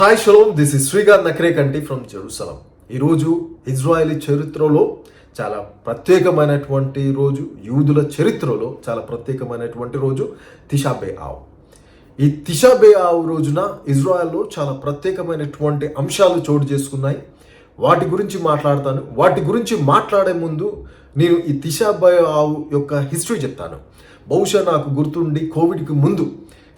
Hi shalom. This is Srikanth Nakre కంటి from Jerusalem ఈరోజు Israeli చరిత్రలో చాలా ప్రత్యేకమైనటువంటి రోజు. యూదుల చరిత్రలో చాలా ప్రత్యేకమైనటువంటి రోజు. తిషాబే ఆవ్. ఈ తిషాబే ఆవు రోజున ఇజ్రాయెల్లో చాలా ప్రత్యేకమైనటువంటి అంశాలు చోటు చేసుకున్నాయి. వాటి గురించి మాట్లాడతాను. వాటి గురించి మాట్లాడే ముందు నేను ఈ తిషాబే ఆవు యొక్క హిస్టరీ చెప్తాను. బహుశా నాకు గుర్తుండి కోవిడ్కి ముందు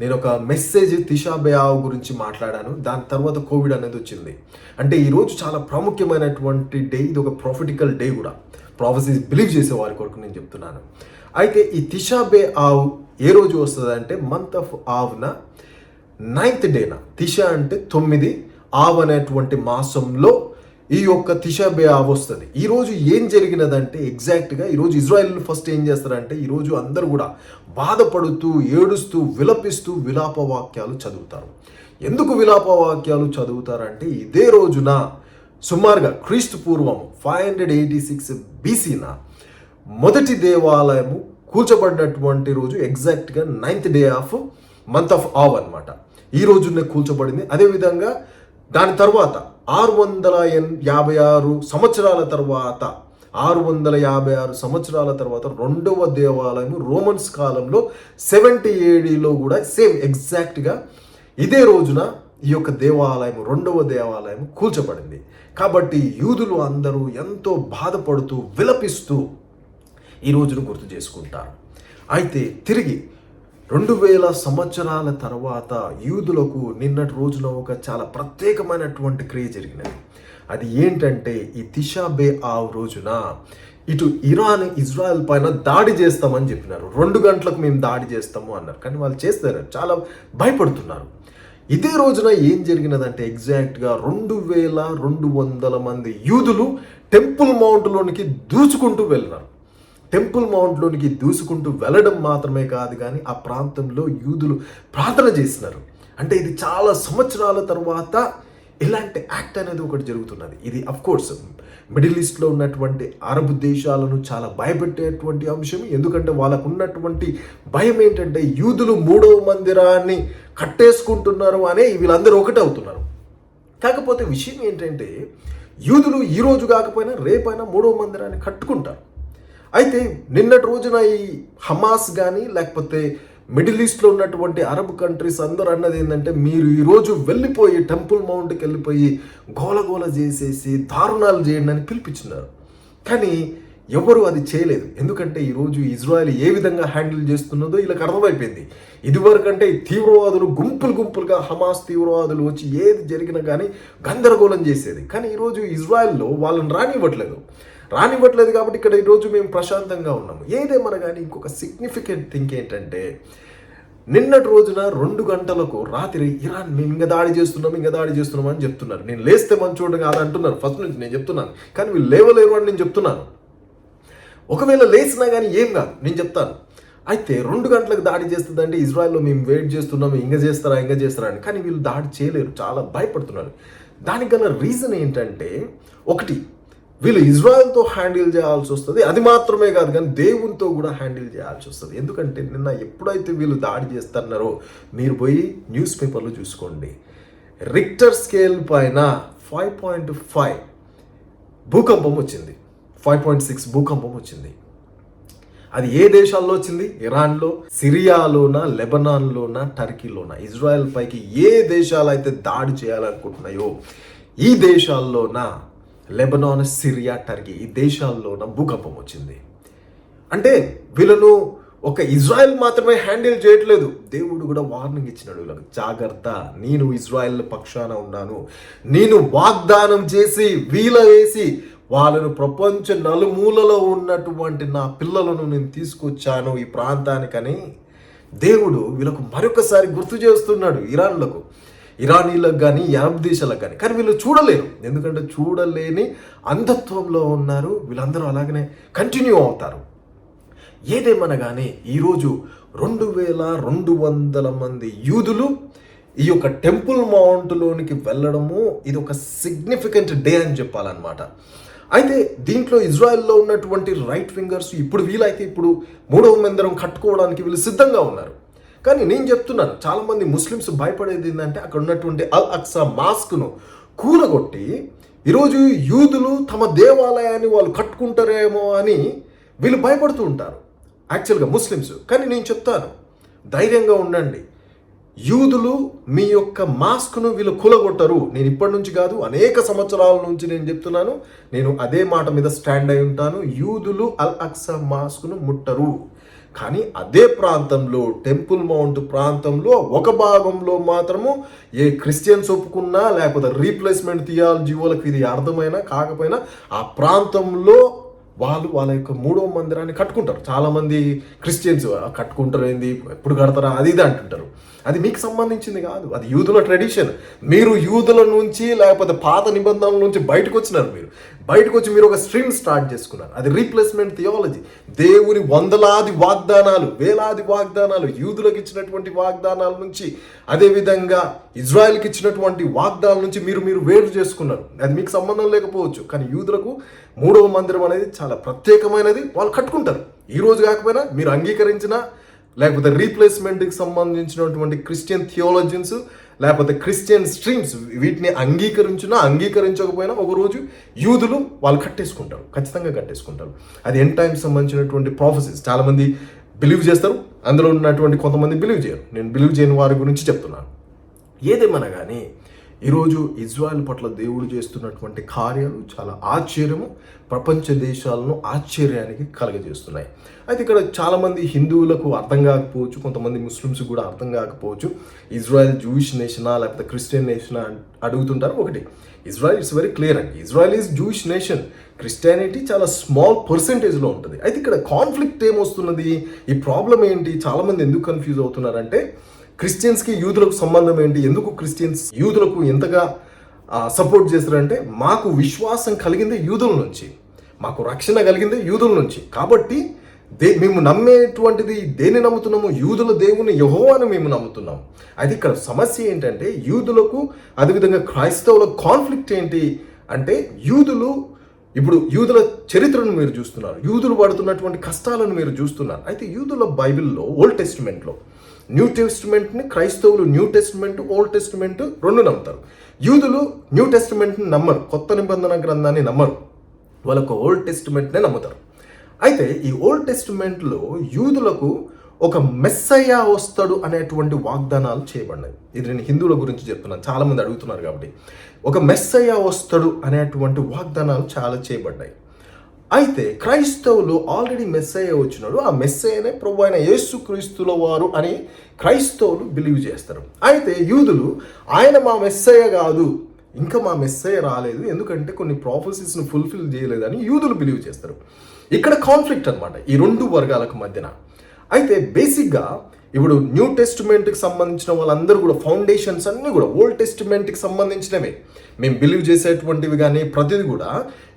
నేను ఒక మెసేజ్ తిషాబే ఆవ్ గురించి మాట్లాడాను. దాని తర్వాత కోవిడ్ అనేది వచ్చింది. అంటే ఈరోజు చాలా ప్రాముఖ్యమైనటువంటి డే ఇది ఒక ప్రాఫిటికల్ డే కూడా. ప్రాఫెసీస్ బిలీవ్ చేసే వారి కొరకు నేను చెప్తున్నాను. అయితే ఈ తిషాబే ఆవ్ ఏ రోజు వస్తుంది అంటే మంత్ ఆఫ్ ఆవ్న నైన్త్ డేన తిష అంటే తొమ్మిది. ఆవ్ అనేటువంటి మాసంలో ఈ యొక్క తిషాబే ఆవ్ వస్తుంది ఈరోజు ఏం జరిగినదంటే ఎగ్జాక్ట్గా ఈరోజు ఇజ్రాయెల్ ఫస్ట్ ఏం చేస్తారంటే ఈరోజు అందరూ కూడా బాధపడుతూ ఏడుస్తూ విలపిస్తూ విలాప వాక్యాలు చదువుతారు. ఎందుకు విలాప వాక్యాలు చదువుతారంటే ఇదే రోజున సుమారుగా క్రీస్తు పూర్వం ఫైవ్ హండ్రెడ్ ఎయిటీ సిక్స్ బీసీన మొదటి దేవాలయము కూల్చబడినటువంటి రోజు ఎగ్జాక్ట్గా ninth day of month of Av అనమాట ఈ రోజునే కూల్చబడింది. అదేవిధంగా దాని తర్వాత ఆరు వందల ఎన్ యాభై ఆరు సంవత్సరాల తర్వాత ఆరు వందల యాభై ఆరు సంవత్సరాల తర్వాత రెండవ దేవాలయం రోమన్స్ కాలంలో సెవెంటీ ఏడీలో కూడా సేమ్ ఎగ్జాక్ట్గా ఇదే రోజున ఈ యొక్క దేవాలయం రెండవ దేవాలయం కూల్చబడింది. కాబట్టి యూదులు అందరూ ఎంతో బాధపడుతూ విలపిస్తూ ఈ రోజును గుర్తు చేసుకుంటారు. అయితే తిరిగి రెండు వేల సంవత్సరాల తర్వాత యూదులకు నిన్నటి రోజున ఒక చాలా ప్రత్యేకమైనటువంటి క్రియ జరిగినది. అది ఏంటంటే ఈ తిషాబే ఆ రోజున ఇటు ఇరాన్ ఇజ్రాయెల్ పైన దాడి చేస్తామని చెప్పినారు. రెండు గంటలకు మేము దాడి చేస్తాము అన్నారు. కానీ వాళ్ళు చేస్తారు చాలా భయపడుతున్నారు. ఇదే రోజున ఏం జరిగినదంటే ఎగ్జాక్ట్గా రెండు వేల రెండు వందల మంది యూదులు టెంపుల్ మౌంట్లోనికి దూచుకుంటూ వెళ్ళినారు. టెంపుల్ మౌంట్లోనికి దూసుకుంటూ వెళ్ళడం మాత్రమే కాదు కానీ ఆ ప్రాంతంలో యూదులు ప్రార్థన చేసినారు. అంటే ఇది చాలా సంవత్సరాల తర్వాత ఇలాంటి యాక్ట్ అనేది ఒకటి జరుగుతున్నది. ఇది అఫ్ కోర్స్ మిడిల్ ఈస్ట్లో ఉన్నటువంటి అరబ్ దేశాలను చాలా భయపెట్టేటువంటి అంశం. ఎందుకంటే వాళ్ళకు ఉన్నటువంటి భయం ఏంటంటే యూదులు మూడవ మందిరాన్ని కట్టేసుకుంటున్నారు అనే వీళ్ళందరూ ఒకటే అవుతున్నారు. కాకపోతే విషయం ఏంటంటే యూదులు ఈరోజు కాకపోయినా రేపైనా మూడవ మందిరాన్ని కట్టుకుంటారు. అయితే నిన్నటి రోజున ఈ హమాస్ కానీ లేకపోతే మిడిల్ ఈస్ట్లో ఉన్నటువంటి అరబ్ కంట్రీస్ అందరూ అన్నది ఏంటంటే మీరు ఈరోజు వెళ్ళిపోయి టెంపుల్ మౌంట్కి వెళ్ళిపోయి గోలగోల చేసేసి దారుణాలు చేయండి అని పిలిపించినారు. కానీ ఎవరు అది చేయలేదు. ఎందుకంటే ఈరోజు ఇజ్రాయెల్ ఏ విధంగా హ్యాండిల్ చేస్తున్నదో వీళ్ళకి అర్థమైపోయింది. ఇదివరకంటే తీవ్రవాదులు గుంపులు గుంపులుగా హమాస్ తీవ్రవాదులు వచ్చి ఏది జరిగినా కానీ గందరగోళం చేసేది. కానీ ఈరోజు ఇజ్రాయెల్లో వాళ్ళని రానివ్వట్లేదు. రానివ్వట్లేదు కాబట్టి ఇక్కడ ఈరోజు మేము ప్రశాంతంగా ఉన్నాము. ఏదేమన్నా కానీ ఇంకొక సిగ్నిఫికెంట్ థింక్ ఏంటంటే నిన్నటి రోజున రెండు గంటలకు రాత్రి ఇరాన్ మేము ఇంకా దాడి చేస్తున్నాం ఇంకా దాడి చేస్తున్నాం అని చెప్తున్నారు. నేను లేస్తే మంచోడు కాదు అంటున్నారు. ఫస్ట్ నుంచి నేను చెప్తున్నాను. కానీ వీళ్ళు లేవలేరు అని నేను చెప్తున్నాను. ఒకవేళ లేచినా కానీ ఏం కాదు. నేను చెప్తాను. అయితే రెండు గంటలకు దాడి చేస్తుందంటే ఇజ్రాయెల్లో మేము వెయిట్ చేస్తున్నాం ఇంకా చేస్తారా ఇంకా చేస్తారా అని. కానీ వీళ్ళు దాడి చేయలేరు. చాలా భయపడుతున్నారు. దానికి గల రీజన్ ఏంటంటే ఒకటి వీళ్ళు ఇజ్రాయెల్తో హ్యాండిల్ చేయాల్సి వస్తుంది. అది మాత్రమే కాదు కానీ దేవునితో కూడా హ్యాండిల్ చేయాల్సి వస్తుంది. ఎందుకంటే నిన్న ఎప్పుడైతే వీళ్ళు దాడి చేస్తున్నారో మీరు పోయి న్యూస్ పేపర్లో చూసుకోండి. రిక్టర్ స్కేల్ పైన ఫైవ్ పాయింట్ ఫైవ్ భూకంపం వచ్చింది. ఫైవ్ పాయింట్ సిక్స్ భూకంపం వచ్చింది. అది ఏ దేశాల్లో వచ్చింది? ఇరాన్లో సిరియాలోన లెబనాన్లోనా టర్కీలోన? ఇజ్రాయెల్ పైకి ఏ దేశాలు అయితే దాడి చేయాలనుకుంటున్నాయో ఈ దేశాల్లోనా లెబనాన్ సిరియా టర్కీ ఈ దేశాల్లోన భూకంపం వచ్చింది. అంటే వీళ్ళను ఒక ఇజ్రాయెల్ మాత్రమే హ్యాండిల్ చేయట్లేదు. దేవుడు కూడా వార్నింగ్ ఇచ్చినాడు. వీళ్ళకి జాగ్రత్త. నేను ఇజ్రాయెల్ పక్షాన ఉన్నాను. నేను వాగ్దానం చేసి వీల వేసి వాళ్ళను ప్రపంచ నలుమూలలో ఉన్నటువంటి నా పిల్లలను నేను తీసుకొచ్చాను ఈ ప్రాంతానికని దేవుడు వీళ్ళకు మరొకసారి గుర్తు చేస్తున్నాడు ఇరాన్లకు. ఇరానీలకు కానీ యాప్ దేశాలకు కానీ కానీ వీళ్ళు చూడలేరు. ఎందుకంటే చూడలేని అంధత్వంలో ఉన్నారు. వీళ్ళందరూ అలాగనే కంటిన్యూ అవుతారు. ఏదేమన్నా కానీ ఈరోజు రెండు వేల రెండు వందల మంది యూదులు ఈ యొక్క టెంపుల్ మౌంట్లోనికి వెళ్ళడము ఇది ఒక సిగ్నిఫికెంట్ డే అని చెప్పాలన్నమాట. అయితే దీంట్లో ఇజ్రాయెల్లో ఉన్నటువంటి రైట్ ఫింగర్స్ ఇప్పుడు వీలైతే ఇప్పుడు మూడవ మందిరం కట్టుకోవడానికి వీళ్ళు సిద్ధంగా ఉన్నారు. కానీ నేను చెప్తున్నాను చాలామంది ముస్లిమ్స్ భయపడేది ఏంటంటే అక్కడ ఉన్నటువంటి అల్ అక్సా మాస్క్ను కూలగొట్టి ఈరోజు యూదులు తమ దేవాలయాన్ని వాళ్ళు కట్టుకుంటారేమో అని వీళ్ళు భయపడుతూ ఉంటారు యాక్చువల్గా ముస్లిమ్స్. కానీ నేను చెప్తాను ధైర్యంగా ఉండండి. యూదులు మీ యొక్క మాస్క్ను వీళ్ళు కూలగొట్టరు. నేను ఇప్పటి నుంచి కాదు అనేక సంవత్సరాల నుంచి నేను చెప్తున్నాను నేను అదే మాట మీద స్టాండ్ అయి ఉంటాను యూదులు అల్ అక్సా మాస్క్ను ముట్టరు. కానీ అదే ప్రాంతంలో టెంపుల్ మౌంట్ ప్రాంతంలో ఒక భాగంలో మాత్రము ఏ క్రిస్టియన్స్ ఒప్పుకున్నా లేకపోతే రీప్లేస్మెంట్ థియాలజీ వాళ్ళకి ఇది అర్థమైనా కాకపోయినా ఆ ప్రాంతంలో వాళ్ళు వాళ్ళ యొక్క మూడవ మందిరాన్ని కట్టుకుంటారు. చాలామంది క్రిస్టియన్స్ కట్టుకుంటారు ఏంది? ఎప్పుడు కడతారా? అది ఇది అంటుంటారు. అది మీకు సంబంధించింది కాదు. అది యూదుల ట్రెడిషన్. మీరు యూదుల నుంచి లేకపోతే పాత నిబంధనల నుంచి బయటకు వచ్చినారు మీరు. బయటకు వచ్చి మీరు ఒక స్ట్రీమ్ స్టార్ట్ చేసుకున్నారు. అది రీప్లేస్మెంట్ థియాలజీ. దేవుని వందలాది వాగ్దానాలు వేలాది వాగ్దానాలు యూదులకు ఇచ్చినటువంటి వాగ్దానాల నుంచి అదేవిధంగా ఇజ్రాయెల్కి ఇచ్చినటువంటి వాగ్దానాల నుంచి మీరు మీరు వేరు చేసుకున్నారు. అది మీకు సంబంధం లేకపోవచ్చు కానీ యూదులకు మూడవ మందిరం అనేది చాలా ప్రత్యేకమైనది. వాళ్ళు కట్టుకుంటారు. ఈ రోజు కాకపోయినా మీరు అంగీకరించిన లేకపోతే రీప్లేస్మెంట్కి సంబంధించినటువంటి క్రిస్టియన్ థియాలజీన్స్ లేకపోతే క్రిస్టియన్ స్ట్రీమ్స్ వీటిని అంగీకరించినా అంగీకరించకపోయినా ఒకరోజు యూదులు వాళ్ళు కట్టేసుకుంటారు ఖచ్చితంగా కట్టేసుకుంటారు. అది ఎన్ టైమ్స్ సంబంధించినటువంటి ప్రాఫెసెస్ చాలామంది బిలీవ్ చేస్తారు అందులో ఉన్నటువంటి కొంతమంది బిలీవ్ చేయరు. నేను బిలీవ్ చేయని వారి గురించి చెప్తున్నాను. ఏదేమన్నా కానీ ఈరోజు ఇజ్రాయెల్ పట్ల దేవుడు చేస్తున్నటువంటి కార్యాలు చాలా ఆశ్చర్యము ప్రపంచ దేశాలను ఆశ్చర్యానికి కలగజేస్తున్నాయి. అయితే ఇక్కడ చాలామంది హిందువులకు అర్థం కాకపోవచ్చు కొంతమంది ముస్లిమ్స్ కూడా అర్థం కాకపోవచ్చు. ఇజ్రాయెల్ జూయిష్ నేషనా లేకపోతే క్రిస్టియన్ నేషనా అడుగుతుంటారు ఒకటి. ఇజ్రాయెల్ ఇట్స్ వెరీ క్లియర్ అండి. Israel is Jewish nation Christianity చాలా స్మాల్ పర్సెంటేజ్లో ఉంటుంది. అయితే ఇక్కడ కాన్ఫ్లిక్ట్ ఏమొస్తున్నది? ఈ ప్రాబ్లం ఏంటి? చాలామంది ఎందుకు కన్ఫ్యూజ్ అవుతున్నారంటే క్రిస్టియన్స్కి యూదులకు సంబంధం ఏంటి? ఎందుకు క్రిస్టియన్స్ యూదులకు ఎంతగా సపోర్ట్ చేస్తారంటే మాకు విశ్వాసం కలిగిందే యూదుల నుంచి. మాకు రక్షణ కలిగిందే యూదుల నుంచి. కాబట్టి దే మేము నమ్మేటువంటిది దేన్ని నమ్ముతున్నాము? యూదుల దేవుని యహోవాను మేము నమ్ముతున్నాం. అయితే ఇక్కడ సమస్య ఏంటంటే యూదులకు అదేవిధంగా క్రైస్తవుల కాన్ఫ్లిక్ట్ ఏంటి? అంటే యూదులు ఇప్పుడు యూదుల చరిత్రను మీరు చూస్తున్నారు. యూదులు పడుతున్నటువంటి కష్టాలను మీరు చూస్తున్నారు. అయితే యూదుల బైబిల్లో ఓల్డ్ టెస్టిమెంట్లో న్యూ టెస్టిమెంట్ని క్రైస్తవులు న్యూ టెస్టిమెంట్ ఓల్డ్ టెస్టిమెంట్ రెండు నమ్ముతారు. యూదులు న్యూ టెస్టిమెంట్ని నమ్మరు. కొత్త నిబంధన గ్రంథాన్ని నమ్మరు. వాళ్ళకు ఓల్డ్ టెస్టిమెంట్నే నమ్ముతారు. అయితే ఈ ఓల్డ్ టెస్టిమెంట్లో యూదులకు ఒక మెస్సయ్య వస్తాడు అనేటువంటి వాగ్దానాలు చేయబడినాయి. ఇది నేను హిందువుల గురించి చెప్తున్నాను. చాలామంది అడుగుతున్నారు కాబట్టి. ఒక మెస్సయ్య వస్తాడు అనేటువంటి వాగ్దానాలు చాలా చేయబడ్డాయి అయితే క్రైస్తవులు ఆల్రెడీ మెస్సయ్య వచ్చినాడు. ఆ మెస్సయ్యనే ప్రభు అయిన యేసు క్రీస్తుల వారు అని క్రైస్తవులు బిలీవ్ చేస్తారు. అయితే యూదులు ఆయన మా మెస్సయ్య కాదు ఇంకా మా మెస్సయ్య రాలేదు ఎందుకంటే కొన్ని ప్రాఫెసెస్ను ఫుల్ఫిల్ చేయలేదని యూదులు బిలీవ్ చేస్తారు. ఇక్కడ కాన్ఫ్లిక్ట్ అన్నమాట. ఈ రెండు వర్గాలకు మధ్యన. అయితే బేసిక్గా ఇప్పుడు న్యూ టెస్ట్మెంట్కి సంబంధించిన వాళ్ళందరూ కూడా ఫౌండేషన్స్ అన్నీ కూడా ఓల్డ్ టెస్టిమెంట్కి సంబంధించినవే. మేము బిలీవ్ చేసేటువంటివి కానీ ప్రతిది కూడా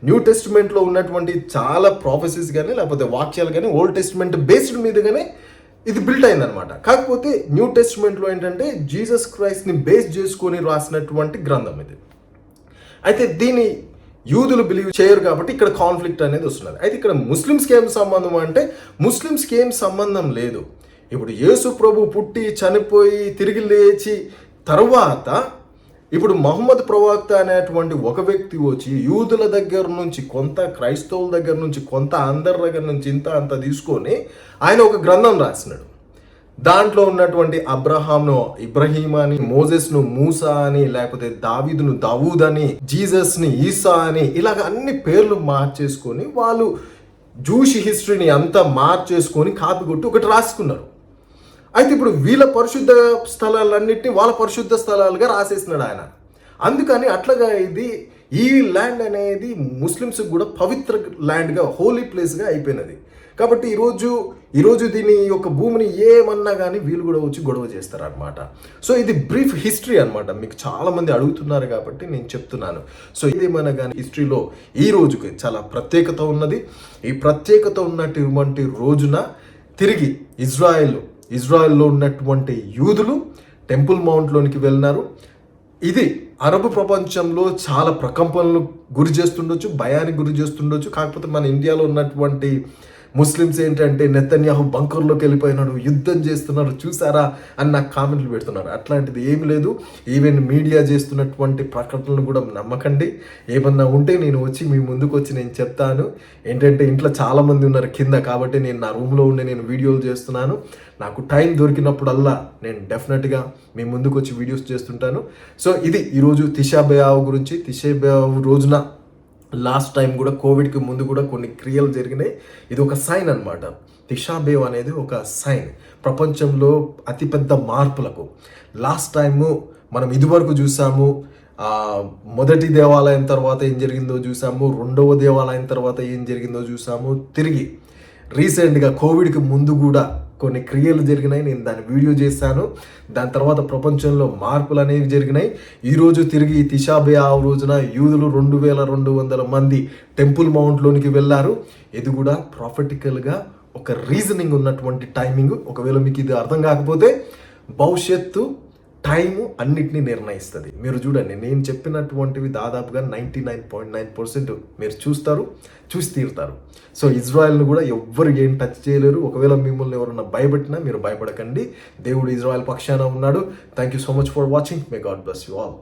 న్యూ టెస్టిమెంట్లో ఉన్నటువంటి చాలా ప్రాఫెసెస్ కానీ లేకపోతే వాక్యాలు కానీ ఓల్డ్ టెస్ట్మెంట్ బేస్డ్ మీదగానే ఇది బిల్ట్ అయిందనమాట కాకపోతే న్యూ టెస్ట్మెంట్లో ఏంటంటే జీసస్ క్రైస్ట్ని బేస్ చేసుకొని రాసినటువంటి గ్రంథం ఇది. అయితే దీని యూదులు బిలీవ్ చేయరు కాబట్టి ఇక్కడ కాన్ఫ్లిక్ట్ అనేది వస్తున్నది. అయితే ఇక్కడ ముస్లిమ్స్కి ఏం సంబంధం అంటే ముస్లిమ్స్కి ఏం సంబంధం లేదు. ఇప్పుడు యేసు ప్రభు పుట్టి చనిపోయి తిరిగి లేచి తర్వాత ఇప్పుడు మహమ్మద్ ప్రవక్త అనేటువంటి ఒక వ్యక్తి వచ్చి యూదుల దగ్గర నుంచి కొంత క్రైస్తవుల దగ్గర నుంచి కొంత అందరి దగ్గర నుంచి ఇంత అంత తీసుకొని ఆయన ఒక గ్రంథం రాసినాడు. దాంట్లో ఉన్నటువంటి అబ్రహాంను ఇబ్రహీం అని మోజెస్ను మూసా అని లేకపోతే దావీదును దావూద్ అని జీసస్ని ఈసా అని ఇలాగ అన్ని పేర్లు మార్చేసుకొని వాళ్ళు జూష్ హిస్టరీని అంతా మార్చేసుకొని కాపీ కొట్టి ఒకటి రాసుకున్నారు. అయితే ఇప్పుడు వీళ్ళ పరిశుద్ధ స్థలాలన్నింటినీ వాళ్ళ పరిశుద్ధ స్థలాలుగా రాసేసినాడు ఆయన. అందుకని అట్లాగా ఇది ఈ ల్యాండ్ అనేది ముస్లిమ్స్ కూడా పవిత్ర ల్యాండ్గా హోలీ ప్లేస్గా అయిపోయినది. కాబట్టి ఈరోజు ఈరోజు దీని యొక్క భూమిని ఏమన్నా కానీ వీళ్ళు కూడా వచ్చి గొడవ చేస్తారనమాట సో ఇది బ్రీఫ్ హిస్టరీ అనమాట మీకు చాలామంది అడుగుతున్నారు కాబట్టి నేను చెప్తున్నాను. సో ఇదేమైనా కానీ హిస్టరీలో ఈ రోజుకి చాలా ప్రత్యేకత ఉన్నది. ఈ ప్రత్యేకత ఉన్నటువంటి రోజున తిరిగి ఇజ్రాయెల్ ఇజ్రాయెల్లో ఉన్నటువంటి యూదులు టెంపుల్ మౌంట్లోనికి వెళ్ళినారు. ఇది అరబ్ ప్రపంచంలో చాలా ప్రకంపనలు గురి చేస్తుండొచ్చు భయానికి గురి చేస్తుండొచ్చు. కాకపోతే మన ఇండియాలో ఉన్నటువంటి ముస్లిమ్స్ ఏంటంటే నెతన్యాహు బంకర్లోకి వెళ్ళిపోయినాడు యుద్ధం చేస్తున్నారు చూసారా? అని నాకు కామెంట్లు పెడుతున్నారు. అట్లాంటిది ఏం లేదు. ఈవెన్ మీడియా చేస్తున్నటువంటి ప్రకటనలు కూడా నమ్మకండి. ఏమన్నా ఉంటే నేను వచ్చి మీ ముందుకు వచ్చి నేను చెప్తాను. ఏంటంటే ఇంట్లో చాలామంది ఉన్నారు కింద కాబట్టి నేను నా రూమ్లో ఉండి నేను వీడియోలు చేస్తున్నాను. నాకు టైం దొరికినప్పుడల్లా నేను డెఫినెట్గా మీ ముందుకు వచ్చి వీడియోస్ చేస్తుంటాను. సో ఇది ఈరోజు తిషా బయావ్ గురించి. తిషా బయావ్ రోజున లాస్ట్ టైం కూడా కోవిడ్కి ముందు కూడా కొన్ని క్రియలు జరిగినాయి. ఇది ఒక సైన్ అనమాట తిషాబేవ్ అనేది ఒక సైన్ ప్రపంచంలో అతిపెద్ద మార్పులకు. లాస్ట్ టైము మనం ఇదివరకు చూసాము మొదటి దేవాలయం తర్వాత ఏం జరిగిందో చూసాము రెండవ దేవాలయం తర్వాత ఏం జరిగిందో చూసాము తిరిగి. రీసెంట్గా కోవిడ్కి ముందు కూడా కొన్ని క్రియలు జరిగినాయి నేను దాని వీడియో చేశాను. దాని తర్వాత ప్రపంచంలో మార్పులు అనేవి జరిగినాయి. ఈరోజు తిరిగి తిషాబే ఆ రోజున యూదులు రెండు వేల రెండు వందల మంది టెంపుల్ మౌంట్లోనికి వెళ్ళారు. ఇది కూడా ప్రాఫిటికల్గా ఒక రీజనింగ్ ఉన్నటువంటి టైమింగ్. ఒకవేళ మీకు ఇది అర్థం కాకపోతే భవిష్యత్తు టైము అన్నిటినీ నిర్ణయిస్తుంది. మీరు చూడండి నేను చెప్పినటువంటివి దాదాపుగా ninety nine point nine percent మీరు చూస్తారు చూసి తీరుతారు. సో ఇజ్రాయెల్ను కూడా ఎవ్వరు ఏం టచ్ చేయలేరు. ఒకవేళ మిమ్మల్ని ఎవరన్నా భయపెట్టినా మీరు భయపడకండి. దేవుడు ఇజ్రాయెల్ పక్షాన ఉన్నాడు. Thank you so much for watching may God bless you all